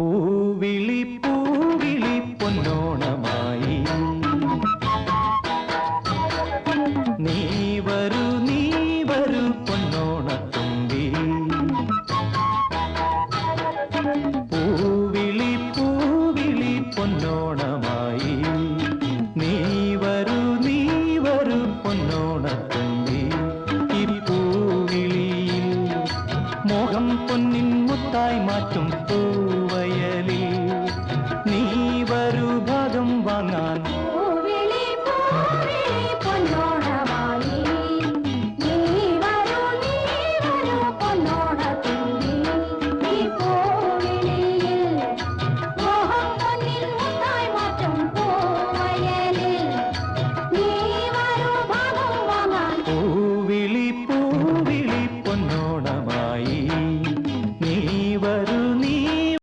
പൂവിളി പൂവിളി പൊന്നോണമായി. നീ വരൂ നീ വരൂ പൂവിളി പൂവിളി പൊന്നോണമായി. നീ വരൂ നീ വരൂ ഈ പൂവിളിയിൽ മോഹം പൊന്നിൻ മുത്തായി മാറ്റും പൂ. నాని.